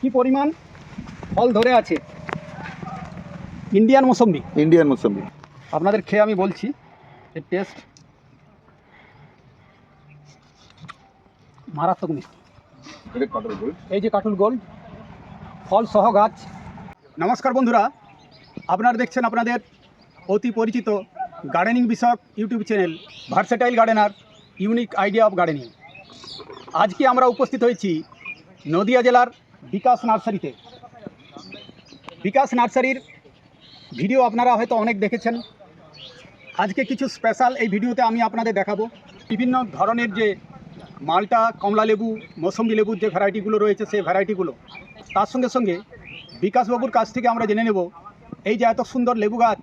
কি পরিমাণ ফল ধরে আছে? ইন্ডিয়ান মৌসম্বি। ইন্ডিয়ান মোসাম্বি। আপনাদের খেয়ে আমি বলছি এর টেস্ট মারাত্মক মিষ্টি। এই যে কাটুল গোল্ড ফল সহ গাছ। নমস্কার বন্ধুরা আপনারা দেখছেন আপনাদের অতি পরিচিত গার্ডেনিং বিষয়ক YouTube channel versatile gardener unique idea of gardening আজকে আমরা উপস্থিত হয়েছি নদিয়া জেলার বিকাশ নার্সারিতে। বিকাশ নার্সারির ভিডিও আপনারা হয়তো অনেক দেখেছেন। আজকে কিছু স্পেশাল এই ভিডিওতে আমি আপনাদের দেখাবো। বিভিন্ন ধরনের যে মালটা, কমলা লেবু, মৌসম্বি লেবুর যে ভ্যারাইটিগুলো রয়েছে সেই ভ্যারাইটিগুলো তার সঙ্গে সঙ্গে বিকাশবাবুর কাছ থেকে আমরা জেনে নেব, এই যে এত সুন্দর লেবু গাছ,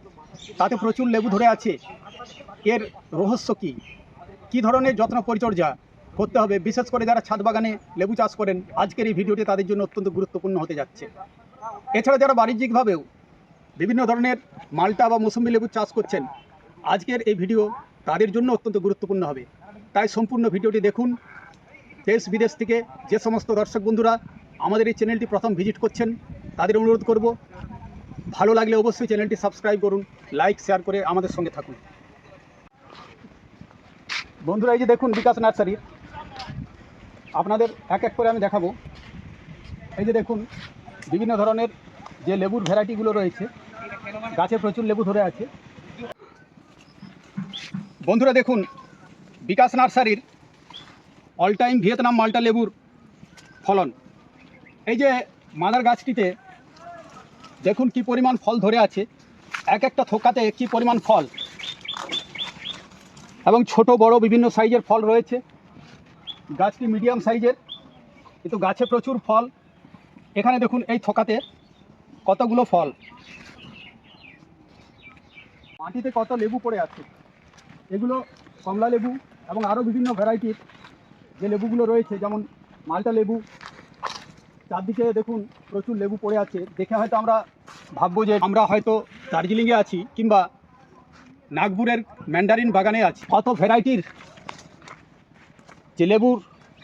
তাতে প্রচুর লেবু ধরে আছে। এর রহস্য কী? কী ধরনের যত্ন পরিচর্যা? করতে হবে। বিশেষ করে যারা ছাদ বাগানে লেবু চাষ করেন, আজকের এই ভিডিওটি তাদের জন্য অত্যন্ত গুরুত্বপূর্ণ হতে যাচ্ছে। এছাড়া যারা বাণিজ্যিকভাবেও বিভিন্ন ধরনের মালটা বা মৌসুমি লেবু চাষ করছেন, আজকের এই ভিডিও তাদের জন্য অত্যন্ত গুরুত্বপূর্ণ হবে। তাই সম্পূর্ণ ভিডিওটি দেখুন। দেশ বিদেশ থেকে যে সমস্ত দর্শক বন্ধুরা আমাদের এই চ্যানেলটি প্রথম ভিজিট করছেন, তাদের অনুরোধ করব, ভালো লাগলে অবশ্যই চ্যানেলটি সাবস্ক্রাইব করুন, লাইক, শেয়ার করে আমাদের সঙ্গে থাকুন। বন্ধুরা, এই যে দেখুন বিকাশ নার্সারি। আপনাদের এক এক করে আমি দেখাবো। এই যে দেখুন, বিভিন্ন ধরনের যে লেবুর ভ্যারাইটিগুলো রয়েছে, গাছে প্রচুর লেবু ধরে আছে। বন্ধুরা দেখুন, বিকাশ নার্সারির অল টাইম ভিয়েতনাম মাল্টা লেবুর ফলন। এই যে মাদার গাছটিতে দেখুন কি পরিমাণ ফল ধরে আছে, এক একটা থোকাতে কি পরিমাণ ফল। এবং ছোট, বড়, বিভিন্ন সাইজের ফল রয়েছে। গাছটি মিডিয়াম সাইজের, কিন্তু গাছে প্রচুর ফল। এখানে দেখুন এই থোকাতে কতগুলো ফল। মাটিতে কত লেবু পড়ে আছে। এগুলো কমলা লেবু এবং আরও বিভিন্ন ভ্যারাইটির যে লেবুগুলো রয়েছে, যেমন মালটা লেবু। চারদিকে দেখুন প্রচুর লেবু পড়ে আছে। দেখে হয়তো আমরা ভাববো যে আমরা হয়তো দার্জিলিংয়ে আছি কিংবা নাগপুরের ম্যান্ডারিন বাগানে আছি। কত ভ্যারাইটির যে লেবুর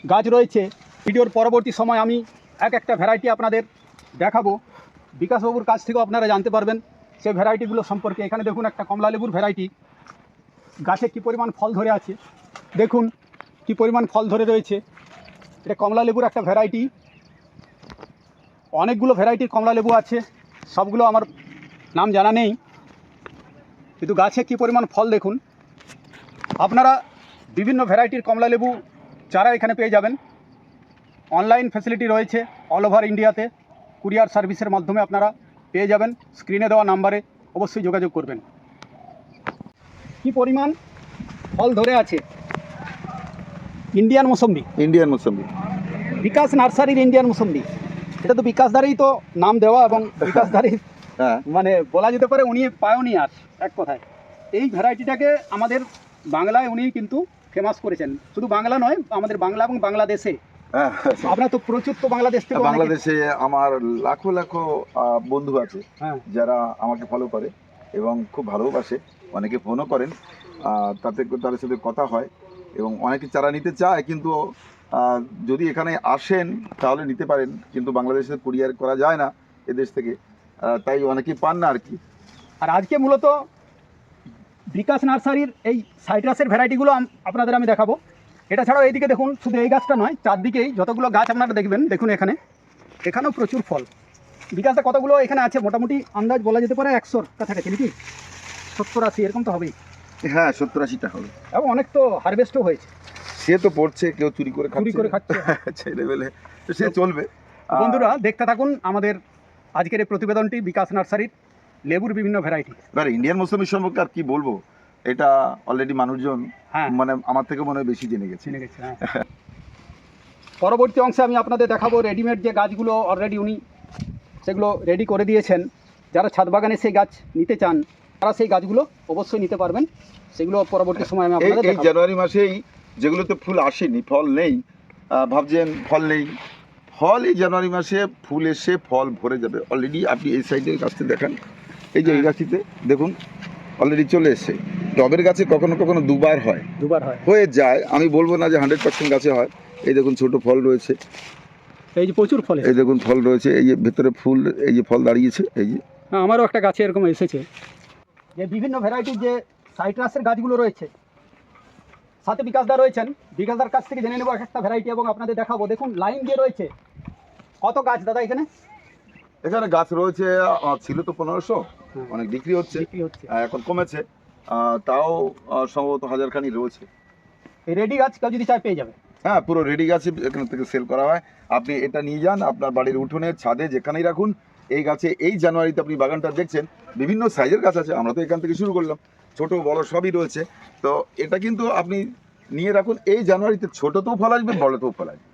গাছ রয়েছে, ভিডিওর পরবর্তী সময় আমি এক একটা ভ্যারাইটি আপনাদের দেখাবো। বিকাশবাবুর কাছ থেকেও আপনারা জানতে পারবেন সেই ভ্যারাইটিগুলো সম্পর্কে। এখানে দেখুন একটা কমলা লেবুর ভ্যারাইটি গাছে কি পরিমাণ ফল ধরে আছে? দেখুন কি পরিমাণ ফল ধরে রয়েছে। এটা কমলা লেবুর একটা ভ্যারাইটি অনেকগুলো ভ্যারাইটির কমলা লেবু আছে। সবগুলো আমার নাম জানা নেই। কিন্তু গাছে কি পরিমাণ ফল দেখুন। আপনারা বিভিন্ন ভ্যারাইটির কমলা লেবু চারা এখানে পেয়ে যাবেন অনলাইন ফ্যাসিলিটি রয়েছে অল ওভার ইন্ডিয়াতে কুরিয়ার সার্ভিসের মাধ্যমে আপনারা পেয়ে যাবেন স্ক্রিনে দেওয়া নাম্বারে অবশ্যই যোগাযোগ করবেন। কি পরিমাণ ফল ধরে আছে? ইন্ডিয়ান মৌসম্বি। ইন্ডিয়ান মোসাম্বি। বিকাশ নার্সারির ইন্ডিয়ান মৌসম্বি। এটা তো বিকাশ দ্বারেই তো নাম দেওয়া এবং বিকাশ দ্বারেই হ্যাঁ। মানে বলা যেতে পারে উনি পায়োনিয়ার এক কথায়। এই ভ্যারাইটিটাকে আমাদের বাংলায় উনি কিন্তু ফেমাস করেছেন। শুধু বাংলা নয় আমাদের বাংলা এবং বাংলাদেশে। হ্যাঁ। আপনার তো প্রচুর তো বাংলাদেশ থেকে বাংলাদেশে আমার লাখো লাখো বন্ধু আছে হ্যাঁ। যারা আমাকে ফলো করে এবং খুব ভালোবাসে। অনেকে ফোনও করেন তাতে তাদের সাথে কথা হয় এবং অনেকে চারা নিতে চায় কিন্তু যদি এখানে আসেন তাহলে নিতে পারেন কিন্তু বাংলাদেশে কুরিয়ার করা যায় না এদেশ থেকে। তাই অনেকেই পান না আর কি। আর আজকে মূলত বিকাশ নার্সারির এই সাইট্রাসের ভ্যারাইটিগুলো আপনাদের আমি দেখাবো। এটা ছাড়াও এইদিকে দেখুন শুধু এই গাছটা নয় চারদিকেই যতগুলো গাছ আপনারা দেখবেন দেখুন এখানে। এখানেও প্রচুর ফল। বিকাশে কতগুলো এখানে আছে? মোটামুটি আন্দাজ বলা যেতে পারে একশোর কাছাকাছি নাকি? সত্তর আশি এরকম তো হবেই। হ্যাঁ সত্তর আশিটা হবে। এবং অনেক তো হারভেস্টও হয়েছে। সে তো পড়ছে কেউ চুরি করে চুরি করে খাচ্ছে। ছেলে বেলে তো সে চলবে। বন্ধুরা দেখতে থাকুন আমাদের আজকের এই প্রতিবেদনটি বিকাশ নার্সারির। লেবুর বিভিন্ন ভ্যারাইটি এবার ইন্ডিয়ান মৌসুমি সম্পর্কে আর কি বলব? এটা অলরেডি মানুষজন হ্যাঁ। মানে আমার থেকে মনে হয় বেশি জেনে গেছে। চিনে গেছে হ্যাঁ। পরবর্তী অংশে আমি আপনাদের দেখাবো রেডিমেড যে গাছগুলো অলরেডি উনি সেগুলো রেডি করে দিয়েছেন। যারা ছাদ বাগানে সেই গাছ নিতে চান তারা সেই গাছগুলো অবশ্যই নিতে পারবেন। সেগুলো পরবর্তী সময় আমি আপনাদের এই জানুয়ারি মাসেই যেগুলোতে ফুল আসেনি ফল নেই ভাবছেন ফল নেই ফল এই জানুয়ারি মাসে ফুল এসে ফল ভরে যাবে। অলরেডি আপনি এই সাইডের গাছটা দেখান। এই যে এই গাছটিতে দেখুন অলরেডি চলে এসছে। টবের গাছে কখনো কখনো দুবার হয়। দুবার হয়। হয়ে যায় আমি বলব না যে হান্ড্রেড পার্সেন্ট গাছে হয়। এই দেখুন ছোট ফল রয়েছে। এই যে প্রচুর ফল এই দেখুন ফল রয়েছে। এই যে ভেতরে ফুল এই যে ফল দাঁড়িয়েছে এই যে। হ্যাঁ আমারও একটা গাছে এরকম এসেছে। যে বিভিন্ন ভ্যারাইটির যে সাইট্রাসের গাছগুলো রয়েছে সাথে বিকাশদা রয়েছেন। বিকাশদার কাছ থেকে জেনে নেব এক একটা ভ্যারাইটি এবং আপনাদের দেখাবো। দেখুন লাইন দিয়ে রয়েছে কত গাছ দাদা এখানে? এখানে গাছ রয়েছে ছিল তো পনেরোশো। অনেক বিক্রি হচ্ছে এখন কমেছে। তাও সম্ভবত হাজারখানি রয়েছে। রেডি গাছ কেউ যদি চায় পেয়ে যাবে। হ্যাঁ পুরো রেডি গাছে এখান থেকে সেল করা হয়। আপনি এটা নিয়ে যান আপনার বাড়ির উঠোনে ছাদে যেখানেই রাখুন। এই গাছে এই জানুয়ারিতে আপনি বাগানটা দেখছেন বিভিন্ন সাইজের গাছ আছে। আমরা তো এখান থেকে শুরু করলাম। ছোট বড় সবই রয়েছে। তো এটা কিন্তু আপনি নিয়ে রাখুন। এই জানুয়ারিতে ছোটতেও ফল আসবে বড়তেও ফল আসবে।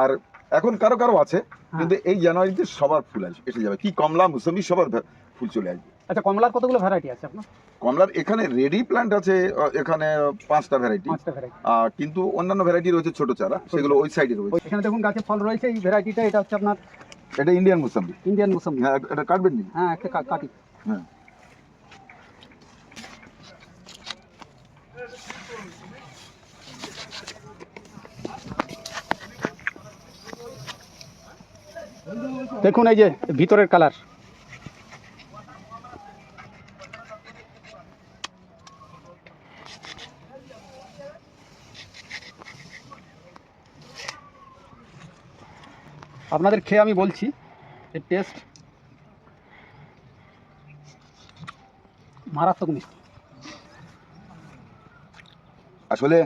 আর এখন কারও কারও আছে কিন্তু এই জানুয়ারিতে সবার ফুল আসবে এসে যাবে। কি কমলা মুসম্বি সবার ফুল চলে আসবে। আচ্ছা কমলার কতগুলো ভ্যারাইটি আছে আপনার? কমলার এখানে রেডি প্ল্যান্ট আছে এখানে পাঁচটা ভ্যারাইটি পাঁচটা ভ্যারাইটি কিন্তু অন্যান্য ভ্যারাইটি রয়েছে ছোট চারা সেগুলো ওই সাইডে রয়েছে। এখানে দেখুন গাছে ফল রয়েছে এই ভ্যারাইটিটা এটা হচ্ছে আপনার এটা ইন্ডিয়ান মুসাম্বি। ইন্ডিয়ান মুসম্বি। হ্যাঁ এটা কাটবেন নি হ্যাঁ একটা কা- কাটি হ্যাঁ। দেখুন এই যে ভিতরের কালার আপনাদের খেয়ে আমি বলছি এর টেস্ট মারাত্মক মিষ্টি। আসলে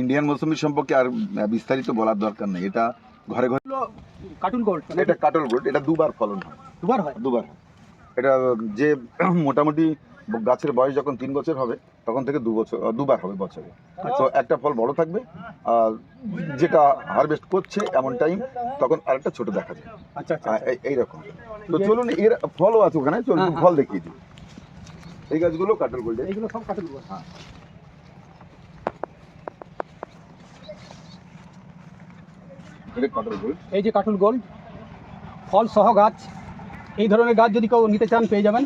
ইন্ডিয়ান মৌসুমি সম্পর্কে আর বিস্তারিত বলার দরকার নেই। এটা ঘরে ঘরে কার্টুন গোল্ড এটা কাটল গোল্ড এটা দুবার ফলন হয়। দুবার হয়? দুবার এটা যে মোটামুটি গাছের বয়স যখন তিন বছর হবে তখন থেকে দু বছর দুবার হবে বছরে। তো একটা ফল বড় থাকবে আর যেটা হারভেস্ট করছে এমন টাইম তখন আরেকটা ছোট দেখা যায়। আচ্ছা আচ্ছা এইরকম তো চলুন এর ফলও আছে ওখানে চলুন হ্যাঁ, হ্যাঁ। ফল দেখিয়ে দিই। এই গাছগুলো কাটল গোল্ডে এইগুলো সব কার্টুন গোল্ড হ্যাঁ। কাটল এই যে কার্টুন গোল্ড ফল সহ গাছ। এই ধরনের গাছ যদি কেউ নিতে চান পেয়ে যাবেন।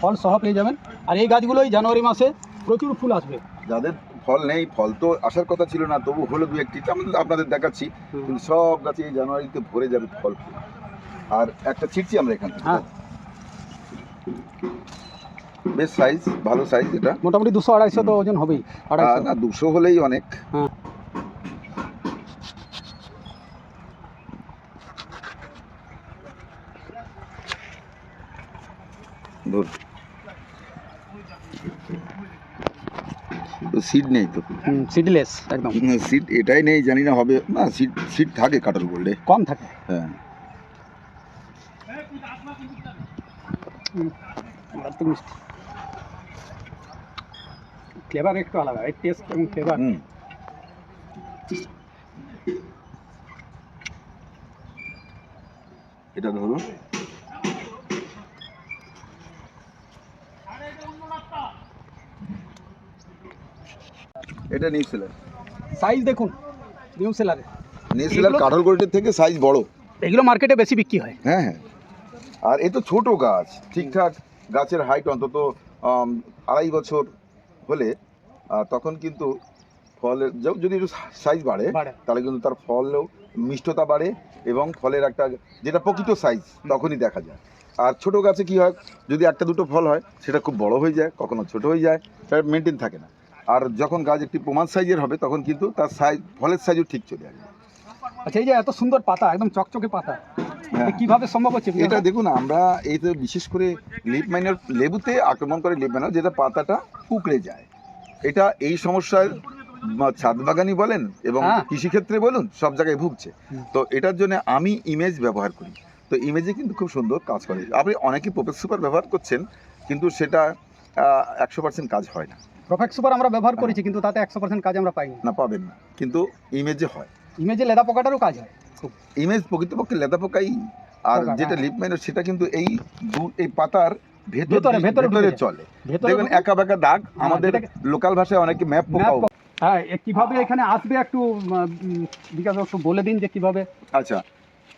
ফল সহ পেয়ে যাবেন। আর এই গাছগুলোই জানুয়ারি মাসে প্রচুর ফুল আসবে। যাদের ফল নেই ফল তো আসার কথা ছিল না তবু হলো দু একটি আমাদের আপনাদের দেখাচ্ছি। কিন্তু সব গাছে এই জানুয়ারিতে ভরে যাবে ফল। ফুল। আর একটা ছিটছি আমরা এখান থেকে। হ্যাঁ। বেশ সাইজ ভালো সাইজ এটা। মোটামুটি দুশো আড়াইশো তো ওজন হবেই আড়াইশো। না দুশো হলেই অনেক। হ্যাঁ। সিট নেই তো? সিডলেস একদম। সিট এটাই নেই জানি না হবে। না সিট সিট থাকে কাটার গোল্ডে কম থাকে। হ্যাঁ। মিষ্টি। ফ্লেভার একটু আলাদা এই টেস্ট এবং ফ্লেভার এটা ধরুন এটা নিউ সেলার সাইজ দেখুন নিউ সেলারে নিউ সেলার কাঠল গোল্ডের থেকে সাইজ বড়। এগুলো মার্কেটে বেশি বিক্রি হয়। হ্যাঁ হ্যাঁ। আর এ তো ছোট গাছ ঠিকঠাক গাছের হাইট অন্তত আড়াই বছর হলে তখন কিন্তু ফলের যদি একটু সাইজ বাড়ে বাড়ে। তাহলে কিন্তু তার ফলেও মিষ্টতা বাড়ে এবং ফলের একটা যেটা প্রকৃত সাইজ তখনই দেখা যায়। আর ছোট গাছে কি হয় যদি একটা দুটো ফল হয় সেটা খুব বড় হয়ে যায় কখনো ছোট হয়ে যায় সেটা মেনটেন থাকে না। আর যখন গাছ একটি প্রমাণ সাইজের হবে তখন কিন্তু তার সাইজ ফলের সাইজও ঠিক চলে আসবে। আচ্ছা এই যে এত সুন্দর পাতা একদম চকচকে পাতা হ্যাঁ। কীভাবে সম্ভব হচ্ছে এটা দেখুন আমরা এই তো বিশেষ করে লিপ মাইনার লেবুতে আক্রমণ করে লিপ মাইনার যেটা পাতাটা কুকড়ে যায়। এটা এই সমস্যার ছাদ বাগানি বলেন এবং হ্যাঁ। কৃষিক্ষেত্রে বলুন সব জায়গায় ভুগছে। তো এটার জন্য আমি ইমেজ ব্যবহার করি। তো ইমেজে কিন্তু খুব সুন্দর কাজ করে। আপনি অনেকেই প্রফেস সুপার ব্যবহার করছেন কিন্তু সেটা একশো পার্সেন্ট কাজ হয় না। প্রফেক্ট সুপার আমরা ব্যবহার করেছি কিন্তু তাতে একশো পার্সেন্ট কাজ আমরা পাইনি। না পাবেন না। কিন্তু ইমেজে হয়। ইমেজে লেদা পোকাটারও কাজ হয় খুব। ইমেজ প্রকৃতপক্ষে লেদা পোকাই আর যেটা হ্যাঁ। লিপ মাইনার সেটা কিন্তু এই এই পাতার ভেতরে, ভেতরে ভেতরে চলে। দেখবেন একা বেঁকা দাগ আমাদের লোকাল ভাষায় অনেকে ম্যাপ পোকাও হ্যাঁ কীভাবে এখানে আসবে একটু বিকাশ একটু বলে দিন যে কীভাবে আচ্ছা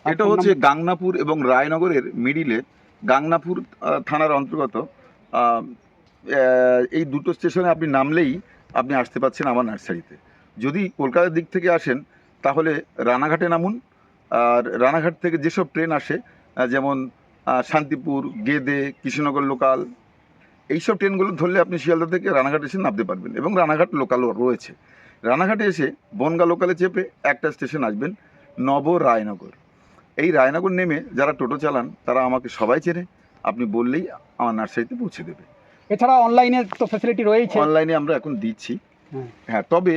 এটা হচ্ছে গাংনাপুর এবং রায়নগরের মিডিলে গাংনাপুর থানার অন্তর্গত এই দুটো স্টেশনে আপনি নামলেই আপনি আসতে পাচ্ছেন আমার নার্সারিতে। যদি কলকাতার দিক থেকে আসেন, তাহলে রানাঘাটে নামুন। আর রানাঘাট থেকে যেসব ট্রেন আসে যেমন শান্তিপুর, গেদে, কৃষ্ণনগর লোকাল, এইসব ট্রেনগুলো ধরলে আপনি শিয়ালদা থেকে রানাঘাট এসে নামতে পারবেন এবং রানাঘাট লোকালও রয়েছে। রানাঘাটে এসে বনগা লোকালে চেপে একটা স্টেশন আসবেন নব রায়নগর এই রায়নগর নেমে যারা টোটো চালান, তারা আমাকে সবাই চেনে। আপনি বললেই আমার নার্সারিতে পৌঁছে দেবে। এছাড়া অনলাইনে তো ফ্যাসিলিটি রয়েছে অনলাইনে আমরা এখন দিচ্ছি। হ্যাঁ। তবে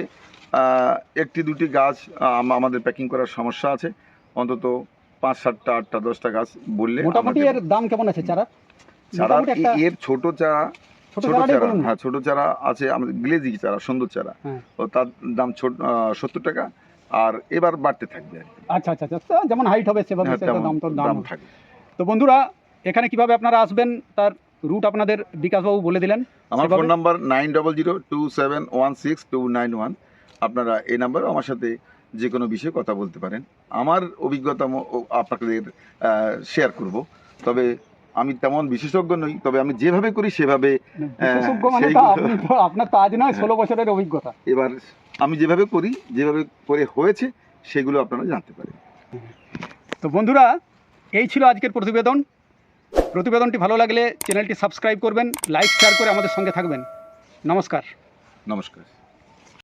একটি দুটি গাছ আমাদের প্যাকিং করার সমস্যা আছে। অন্তত পাঁচ সাতটা আটটা দশটা গাছ বললে মোটামুটি এর দাম কেমন আছে চারা? চারা এর ছোট চারা ছোট চারা হ্যাঁ ছোট চারা আছে আমাদের গ্লেজি চারা সুন্দর চারা। হ্যাঁ। ও তার দাম ছোট সত্তর টাকা আর এবার বাড়তে থাকবে আর আচ্ছা আচ্ছা আচ্ছা যেমন হাইট হবে সেভাবে হ্যাঁ, দাম তো দাম দাম হবে। থাকে তো বন্ধুরা এখানে কীভাবে আপনারা আসবেন তার রুট আপনাদের বিকাশবাবু বলে দিলেন। আমার phone number nine double zero two seven one six two nine one. আপনারা এই নাম্বারে আমার সাথে যে কোনো বিষয়ে কথা বলতে পারেন। আমার অভিজ্ঞতা আপনাদের শেয়ার করব। তবে আমি তেমন বিশেষজ্ঞ নই তবে আমি যেভাবে করি সেভাবে মানে আপনার তো আজ নয় ষোলো বছরের অভিজ্ঞতা। এবার আমি যেভাবে করি যেভাবে করে হয়েছে সেগুলো আপনারা জানতে পারেন। তো বন্ধুরা এই ছিল আজকের প্রতিবেদন। প্রতিবেদনটি ভালো লাগলে চ্যানেলটি সাবস্ক্রাইব করবেন লাইক শেয়ার করে আমাদের সঙ্গে থাকবেন। নমস্কার। নমস্কার।